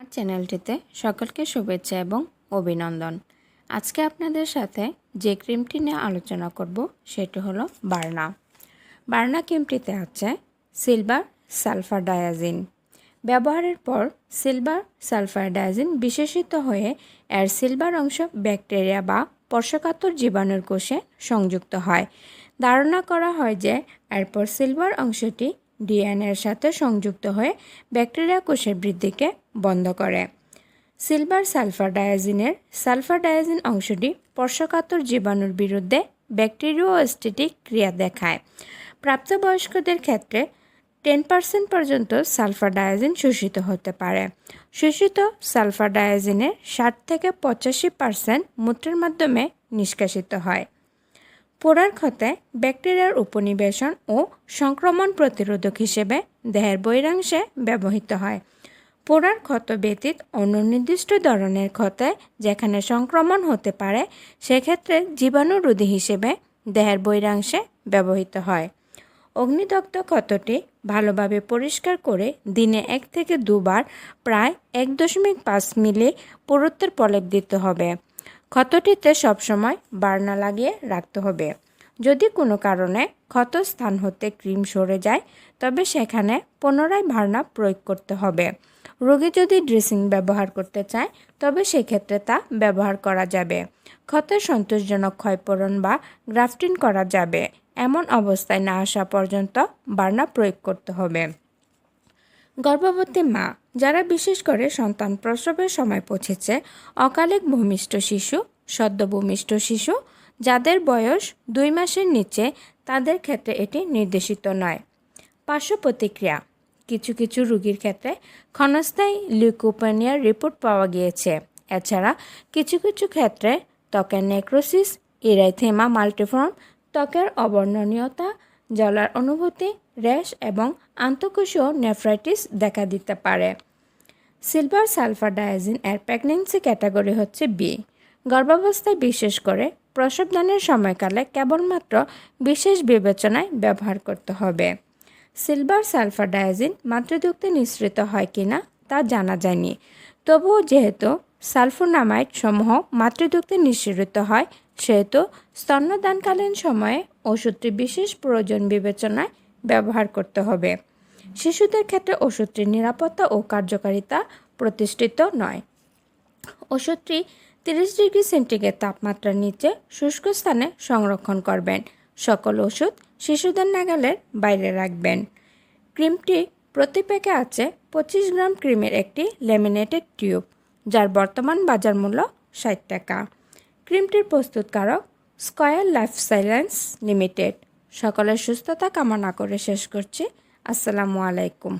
আমার চ্যানেলটিতে সকলকে শুভেচ্ছা এবং অভিনন্দন। আজকে আপনাদের সাথে যে ক্রিমটি নিয়ে আলোচনা করব, সেটি হলো বার্না। বার্না ক্রিমটিতে আছে সিলভার সালফার ডায়াজিন ব্যবহারের পর সিলভার সালফার ডায়াজিন বিশেষিত হয়ে এর সিলভার অংশ ব্যাকটেরিয়া বা স্পর্শকাতর জীবাণুর কোষে সংযুক্ত হয়। ধারণা করা হয় যে এরপর সিলভার অংশটি ডিএনএর সাথে সংযুক্ত হয়ে ব্যাকটেরিয়া কোষের বৃদ্ধিকে বন্ধ করে। সিলভার সালফার ডায়াজিনের সালফার ডায়াজিন অংশটি স্পর্শকাতর জীবাণুর বিরুদ্ধে ব্যাকটেরিওস্টেটিক ক্রিয়া দেখায়। প্রাপ্তবয়স্কদের ক্ষেত্রে টেন পার্সেন্ট পর্যন্ত সালফার ডায়াজিন শোষিত হতে পারে। শোষিত সালফার ডায়াজিনের ষাট থেকে পঁচাশি পার্সেন্ট মূত্রের মাধ্যমে নিষ্কাশিত হয়। পোড়ার ক্ষতে ব্যাকটেরিয়ার উপনিবেশন ও সংক্রমণ প্রতিরোধক হিসেবে দেহের বৈরাংশে ব্যবহৃত হয়। পোড়ার ক্ষত ব্যতীত অন্য নির্দিষ্ট ধরনের ক্ষতে যেখানে সংক্রমণ হতে পারে, সেক্ষেত্রে জীবাণুরোধী হিসেবে দেহের বৈরাংশে ব্যবহৃত হয়। অগ্নিদগ্ধ ক্ষতটি ভালোভাবে পরিষ্কার করে দিনে এক থেকে দুবার প্রায় এক দশমিক পাঁচ মিলি পুরুত্বের প্রলেপ দিতে হবে। ক্ষতটিতে সবসময় বার্না লাগিয়ে রাখতে হবে। যদি কোনো কারণে ক্ষত স্থান হতে ক্রিম সরে যায়, তবে সেখানে পুনরায় ভার্না প্রয়োগ করতে হবে। রোগী যদি ড্রেসিং ব্যবহার করতে চায়, তবে সেক্ষেত্রে তা ব্যবহার করা যাবে। ক্ষতের সন্তোষজনক ক্ষয়পূরণ বা গ্রাফটিং করা যাবে। এমন অবস্থায় না আসা পর্যন্ত বার্না প্রয়োগ করতে হবে। গর্ভবতী মা, যারা বিশেষ করে সন্তান প্রসবের সময় পৌঁছেছে অকালিক ভূমিষ্ঠ শিশু, সদ্য ভূমিষ্ঠ শিশু, যাদের বয়স দুই মাসের নিচে, তাদের ক্ষেত্রে এটি নির্দেশিত নয়। পার্শ্ব প্রতিক্রিয়া কিছু কিছু রোগীর ক্ষেত্রে ক্ষণস্থায়ী লিউকোপেনিয়ার রিপোর্ট পাওয়া গিয়েছে। এছাড়া কিছু কিছু ক্ষেত্রে ত্বকের নেক্রোসিস ইরাইথেমা মাল্টিফর্ম ত্বকের অবর্ণনীয়তা জলার অনুভূতি, র্যাশ এবং আন্তঃকোষীয় নেফ্রাইটিস দেখা দিতে পারে। সিলভার সালফার ডায়াজিন এর প্রেগনেন্সি ক্যাটাগরি হচ্ছে বি গর্ভাবস্থায় বিশেষ করে প্রসবদানের সময়কালে কেবলমাত্র বিশেষ বিবেচনায় ব্যবহার করতে হবে। সিলভার সালফার ডায়াজিন মাতৃদুগ্ধে নিঃসৃত হয় কিনা তা জানা যায়নি। তবুও যেহেতু সালফোনামাইড সমূহ মাতৃদুগ্ধে নিঃসৃত হয়, সেহেতু স্তন্যদানকালীন সময়ে ওষুধটি বিশেষ প্রয়োজন বিবেচনায় ব্যবহার করতে হবে। শিশুদের ক্ষেত্রে ওষুধটির নিরাপত্তা ও কার্যকারিতা প্রতিষ্ঠিত নয়। ওষুধটি তিরিশ ডিগ্রি সেন্টিগ্রেড তাপমাত্রার নিচে শুষ্ক স্থানে সংরক্ষণ করবেন। সকল ওষুধ শিশুদের নাগালের বাইরে রাখবেন। ক্রিমটি প্রতি প্যাকে আছে পঁচিশ গ্রাম ক্রিমের একটি ল্যামিনেটেড টিউব, যার বর্তমান বাজার মূল্য ষাট টাকা। ক্রিমটির প্রস্তুতকারক স্কয়ার লাইফ সাইলেন্স লিমিটেড। সকলের সুস্থতা কামনা করে শেষ করছি। আসসালামু আলাইকুম।